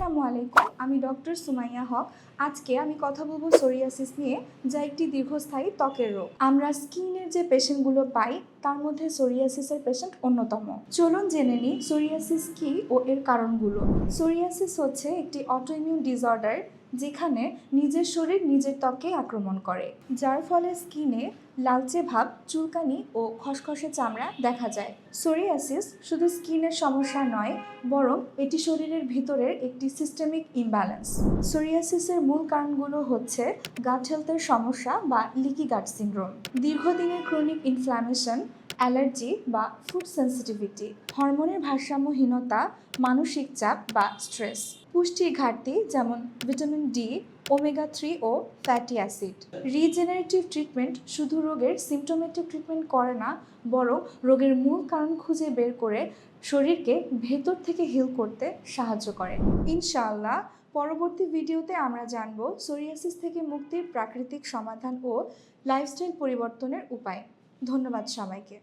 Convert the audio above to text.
আসসালামু আলাইকুম আমি ডক্টর সুমাইয়া হক। আজকে আমি কথা বলব সোরিয়াসিস নিয়ে, যা একটি দীর্ঘস্থায়ী ত্বকের রোগ। আমরা স্কিনের যে পেশেন্টগুলো পাই, তার মধ্যে সোরিয়াসিসের পেশেন্ট অন্যতম। চলুন জেনে নিই সোরিয়াসিস কী ও এর কারণগুলো। সোরিয়াসিস হচ্ছে একটি অটোইমিউন ডিসঅর্ডার যেখানে নিজের শরীর নিজের ত্বকে আক্রমণ করে, যার ফলে স্কিনে লালচে ভাব, চুলকানি ও খসখসে চামড়া দেখা যায়। সোরিয়াসিস শুধু স্কিনের সমস্যা নয়, বরং এটি শরীরের ভিতরের একটি সিস্টেমিক ইমব্যালেন্স সোরিয়াসিসের মূল কারণগুলো হচ্ছে গাট হেলথের সমস্যা বা লিকি গাট সিনড্রোম দীর্ঘদিনের ক্রনিক ইনফ্ল্যামেশন অ্যালার্জি বা ফুড সেন্সিটিভিটি হরমোনের ভারসাম্যহীনতা, মানসিক চাপ বা স্ট্রেস পুষ্টির ঘাটতি যেমন ভিটামিন ডি ওমেগা থ্রি ও ফ্যাটি অ্যাসিড রিজেনারেটিভ ট্রিটমেন্ট শুধু রোগের সিমটোমেটিক ট্রিটমেন্ট করে না, বরং রোগের মূল কারণ খুঁজে বের করে শরীরকে ভেতর থেকে হিল করতে সাহায্য করে। ইনশাআল্লাহ, পরবর্তী ভিডিওতে আমরা জানব সোরিয়াসিস থেকে মুক্তির প্রাকৃতিক সমাধান ও লাইফস্টাইল পরিবর্তনের উপায়। ধন্যবাদ সবাইকে।